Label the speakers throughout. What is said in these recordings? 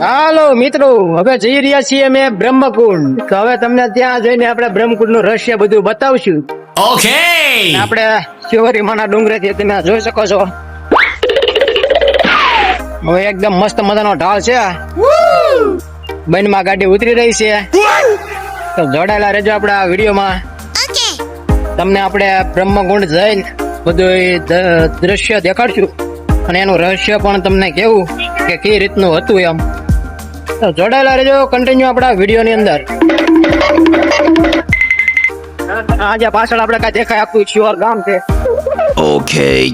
Speaker 1: હાલો મિત્રો હવે જઈ રહ્યા છીએ અમે બ્રહ્મકુંડ. તો હવે તમને ત્યાં જઈને આપણે બ્રહ્મકુંડનું રહસ્ય બધું બતાવશું.
Speaker 2: ઓકે
Speaker 1: આપણે શિવરીમાના ડુંગરે થી તમે જોઈ શકો છો. હવે એકદમ મસ્ત મજાનો ઢાળ છે. બંધમાં ગાડી ઉતરી રહી છે. તો જોડાયેલા રહેજો આપણા વિડીયોમાં. તમને આપણે બ્રહ્મકુંડ જઈને બધું દ્રશ્ય દેખાડશું. અને એનું રહસ્ય પણ તમને કેવું કે કઈ રીતનું હતું એમ. તો જોડાયેલા રહેજો કન્ટિન્યુ આપણા વિડીયોની અંદર આજે પાછળ આપણે કાંઈ દેખાય આખું શિવર ગામ છે
Speaker 2: Okay.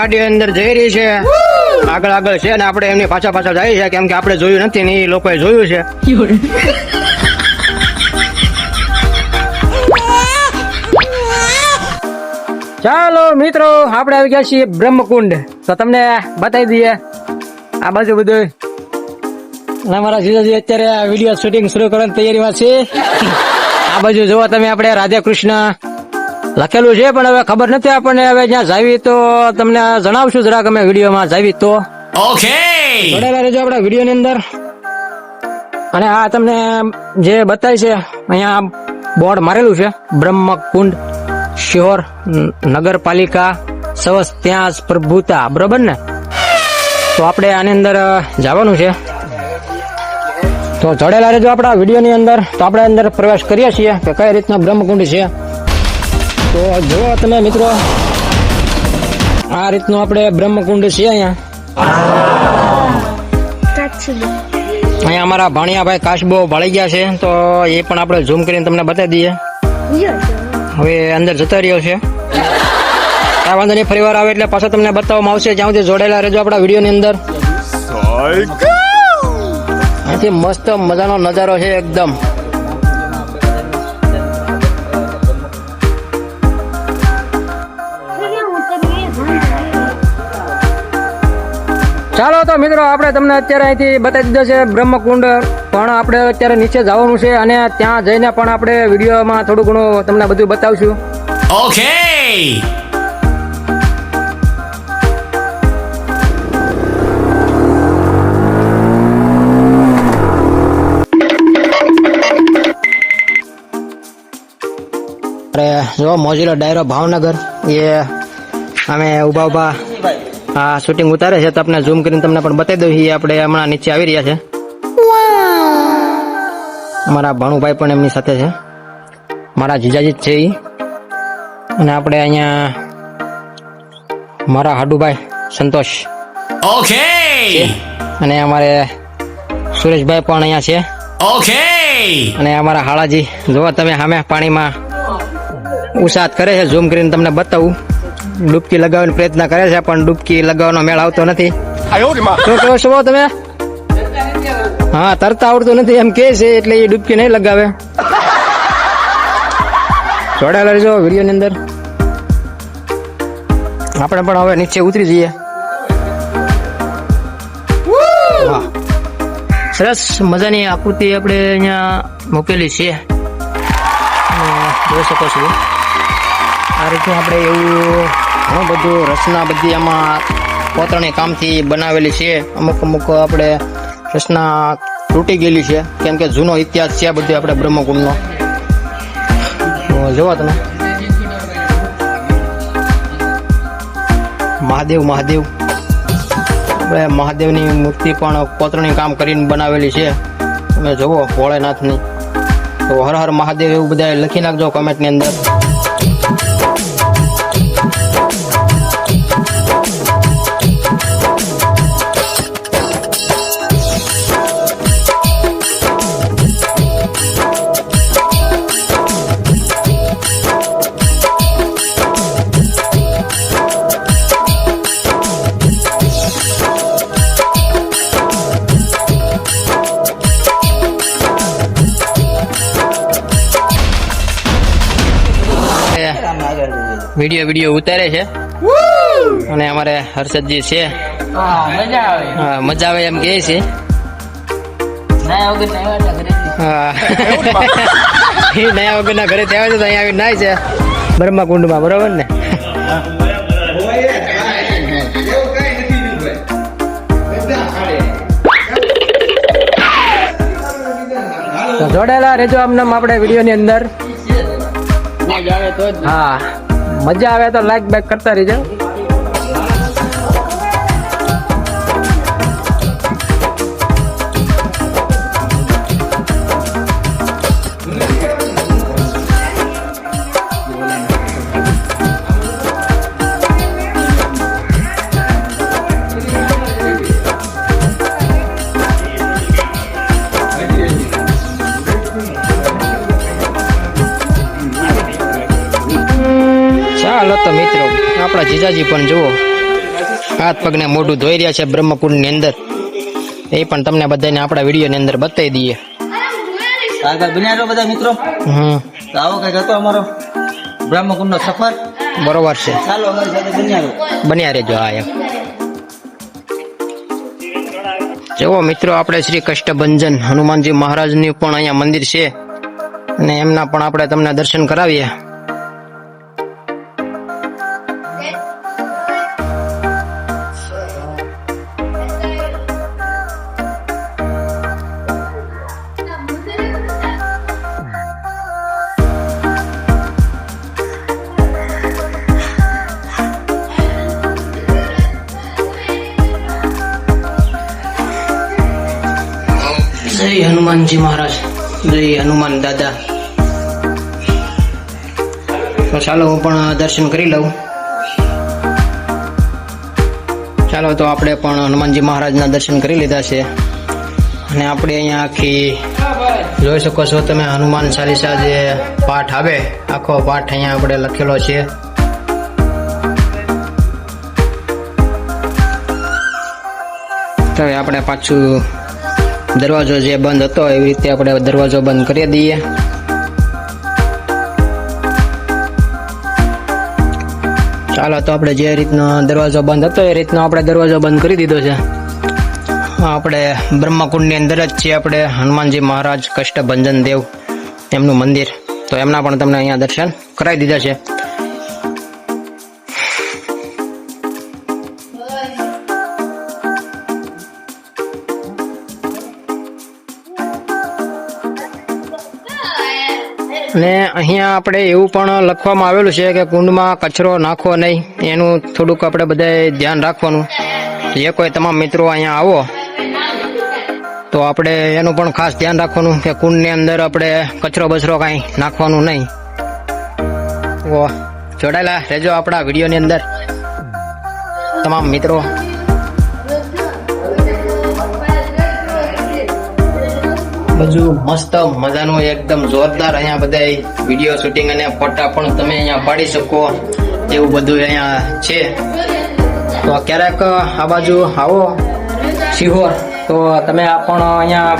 Speaker 1: ગાડી અંદર જઈ રહી છે. આગળ આગળ છે ને આપણે એમની પાછા પાછા જઈએ છીએ કેમ કે આપણે જોયું નથી ને એ લોકોએ જોયું છે. ચાલો મિત્રો આપણે આવી ગયા છીએ બ્રહ્મકુંડ. તો તમને બતાવી દઈએ આ બાજુ બધું અમારા જીજાજી અત્યારે વીડિયો શૂટિંગ શરૂ કરવાની તૈયારીમાં છે. આ બાજુ જોવા તમે આપણે રાધા કૃષ્ણ. લખેલું છે પણ હવે ખબર નથી આપણને. હવે જ્યાં જાવી તો તમને જણાવશું જરાક અમે વિડીયોમાં જાવી તો.
Speaker 2: ઓકે
Speaker 1: જોડાયેલા રહેજો આપણા વિડીયોની અંદર. અને આ તમને જે બતાય છે અહીંયા બોર્ડ મારેલું છે બ્રહ્મકુંડ શિહોર ન- નગરપાલિકા સવસ ત્યાં પ્રભુતા બરોબર ને? તો આપણે આની અંદર જવાનું છે. તો જોડેલા રહેજો આપણા વિડીયોની અંદર. તો આપણે અંદર પ્રવેશ કરીએ છીએ કે કઈ રીતના બ્રહ્મકુંડ છે. તો જુઓ તમે મિત્રો. આ રીતનું આપણે બ્રહ્મકુંડ છે અહીંયા. અહીંયા અમારા ભાણિયાભાઈ કાશબો ભળી ગયા છે તો એ પણ આપણે ઝૂમ કરીને તમને બતાવી દઈએ. હવે અંદર જતા રહ્યો છે. આ વાંધો નહીં ફરી વાર આવે એટલે પાછો તમને બતાવવામાં આવશે જ્યાં સુધી જોડાયેલા રહેજો આપણા વિડીયોની અંદર. અહીંથી મસ્ત મજાનો નજારો છે એકદમ. ચાલો તો મિત્રો આપણે તમને અત્યારે અહીંથી બતાવી દીધો છે બ્રહ્મકુંડ. પણ આપણે અત્યારે નીચે જવાનું છે અને ત્યાં જઈને પણ આપણે વિડીયોમાં થોડું ઘણું તમને બધું બતાવશું.
Speaker 2: ઓકે.
Speaker 1: અરે જો મોજીલો ડાયરો ભાવનગર એ અમે ઊભા ઊભા આ શૂટિંગ ઉતારે છે તો આપણે ઝૂમ કરીને તમને પણ બતાવી દઉં. છીએ આપણે હમણાં નીચે આવી રહ્યા છે. અમારા ભાણુભાઈ પણ એમની સાથે છે. મારા જીજાજી છે એ અને આપણે અહીંયા મારા હાડુભાઈ સંતોષ.
Speaker 2: ઓકે
Speaker 1: અને અમારે સુરેશભાઈ પણ અહીંયા છે.
Speaker 2: ઓકે
Speaker 1: અને અમારા હાળાજી જોવા તમે સામે પાણીમાં ઉસાદ કરે છે ઝૂમ કરીને તમને બતાવું. ડૂબકી લગાવવાનો પ્રયત્ન કરે છે, પણ ડૂબકી લગાવવાનો મેળ આવતો નથી. શું તમે? હા, તરતા આવડતું નથી, એમ કે છે, એટલે એ ડૂબકી નહીં લગાવે. જોડાયેલા રહેજો વિડીયોની અંદર. આપણે પણ હવે નીચે ઉતરી જઈએ. સરસ મજાની આકૃતિ આપણે અહીંયા મૂકેલી છે. જોઈ શકો છો. આ રીતનું આપણે એવું ઘણું બધું રચના બધી આમાં પોતાની કામથી બનાવેલી છે. અમુક અમુક આપણે રચના તૂટી ગયેલી છે. કેમ કે જૂનો ઇતિહાસ છે બધું આપણે બ્રહ્મકુંડનો જોવો તમે. મહાદેવ મહાદેવ. આપણે મહાદેવની મૂર્તિ પણ કોતરણી કામ કરીને બનાવેલી છે. તમે જુઓ ભોળેનાથની. તો હર હર મહાદેવ એવું બધા લખી નાખજો કમેન્ટની અંદર. વીડિયો વીડિયો ઉતારે છે. અને અમારે હર્ષદજી છે.
Speaker 3: મજા આવે.
Speaker 1: હા, મજા આવે એમ કે છે.
Speaker 3: ના ના
Speaker 1: નયા વગરના ઘરે ત્યાં તો અહીંયા આવી નાય છે. બ્રહ્માકુંડમાં બરોબર ને? તો રેજો આમ આપણે વિડીયોની અંદર.
Speaker 3: આવે તો જ
Speaker 1: હા. મજા આવે તો લાઈક બેક કરતા રહેજો. આપણા જીજાજી પણ જુઓ. હાથ પગને મોઢું ધોઈ રહ્યા છે બ્રહ્મકુંડની અંદર. એ પણ તમને બધાને આપણા વિડીયોની અંદર બતાવી દઈએ.
Speaker 4: આગળ બન્યા રહો બધા મિત્રો.
Speaker 1: હમ.
Speaker 4: તો આવો કંઈક હતો અમારો બ્રહ્મકુંડ સફર.
Speaker 1: બરોબર છે.
Speaker 4: ચાલો અમારી સાથે બન્યા રહો.
Speaker 1: બન્યા રહેજો હા એમ. જુઓ મિત્રો આપણે શ્રી કષ્ટભંજન હનુમાનજી મહારાજની પણ અહીંયા મંદિર છે. અને એમના પણ આપણે તમને દર્શન કરાવીએ. હનુમાનજી મહારાજ, જય હનુમાન દાદા. તો ચાલો હું પણ દર્શન કરી લઉં. ચાલો તો આપણે પણ હનુમાનજી મહારાજના દર્શન કરી લીધા છે. અને આપણે અહીંયા આખી જોઈ શકો છો તમે, હનુમાન ચાલીસા જે પાઠ આવે, આખો પાઠ અહીંયા આપણે લખેલો છે. તો આપણે પાછું દરવાજો જે બંધ હતો, એવી રીતે આપણે દરવાજો બંધ કરી દઈએ. ચાલો, તો આપણે જે રીતનો દરવાજો બંધ હતો, એ રીતનો આપણે દરવાજો બંધ કરી દીધો છે. આપણે બ્રહ્મકુંડની અંદર જ છીએ આપણે, હનુમાનજી મહારાજ કષ્ટભંજન દેવ, એમનું મંદિર. તો એમના પણ તમને અહીંયા દર્શન કરાવી દીધા છે. અને અહીંયા આપણે એવું પણ લખવામાં આવેલું છે કે કુંડમાં કચરો નાખવો નહીં. એનું થોડુંક આપણે બધાએ ધ્યાન રાખવાનું. જે કોઈ તમામ મિત્રો અહીંયા આવો, તો આપણે એનું પણ ખાસ ધ્યાન રાખવાનું કે કુંડની અંદર આપણે કચરો બચરો કાંઈ નાખવાનું નહીં. ઓ જોડાયેલા રહેજો આપણા વિડીયોની અંદર. તમામ મિત્રો. બધું મસ્ત મજાનું એકદમ જોરદાર અહીંયા બધા વીડિયો શૂટિંગ અને ફોટા પણ તમે અહીંયા પાડી શકો એવું બધું અહીંયા છે. તો ક્યારેક આ બાજુ આવો સિહોર તો તમે આ પણ અહીંયા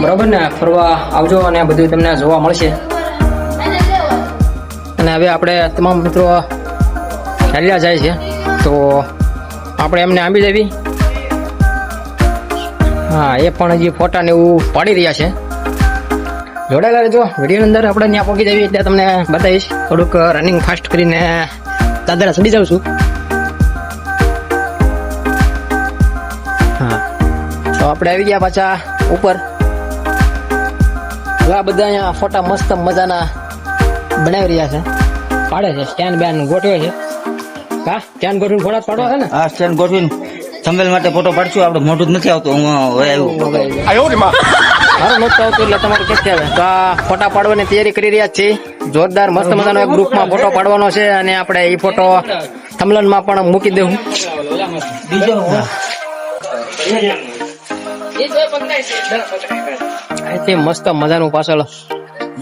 Speaker 1: બરોબર ને, ફરવા આવજો અને બધું તમને જોવા મળશે. અને હવે આપણે તમામ મિત્રો ચાલ્યા જાય છે. તો આપણે એમને આંબી દેવી. હા, એ પણ હજી ફોટા ને એવું પાડી રહ્યા છે. જોડાયેલા રહેજો. વીડિયો અંદર આપણે ત્યાં પહોંચી જઈએ એટલે તમને બતાવીશ. થોડુંક રનિંગ ફાસ્ટ કરીને દાદરા ચડી જાઉં છું. હા. તો આપણે આવી ગયા પાછા ઉપર. આ બધા અહીંયા ફોટા મસ્ત મજાના બનાવી રહ્યા છે. પાડે છે. સ્ટેન્ડ બેન ગોઠવે છે. હા સ્ટેન્ડ ગોઠવીને ફોટા પાડવા છે ને?
Speaker 4: હા સ્ટેન્ડ ગોઠવીને. થંબેલ માટે ફોટો પાડશું. આપણે મોઢું જ નથી આવતું. હું હવે આવ્યું.
Speaker 1: મારો? નહોતું આવતો એટલે તમારું ક્યાંથી આવે? તો આ ફોટા પાડવાની તૈયારી કરી રહ્યા છે છીએ. જોરદાર મસ્ત મજાનો એક ગ્રુપમાં ફોટો પાડવાનો છે. અને આપણે એ ફોટો થમલનમાં પણ મૂકી દેવું. અહીંથી મસ્ત મજાનું પાછળ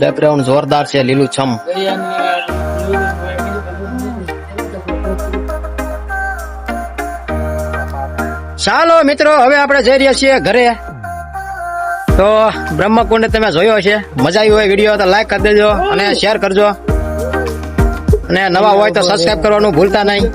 Speaker 1: બેકગ્રાઉન્ડ જોરદાર છે લીલું છમ. ચાલો મિત્રો, હવે આપણે જઈ રહ્યા છીએ ઘરે. તો બ્રહ્મકુંડ તમે જોયો છે મજા આવી હોય વીડિયો, તો લાઈક કરી દેજો અને શેર કરજો. અને નવા હોય તો સબસ્ક્રાઈબ કરવાનું ભૂલતા નહીં.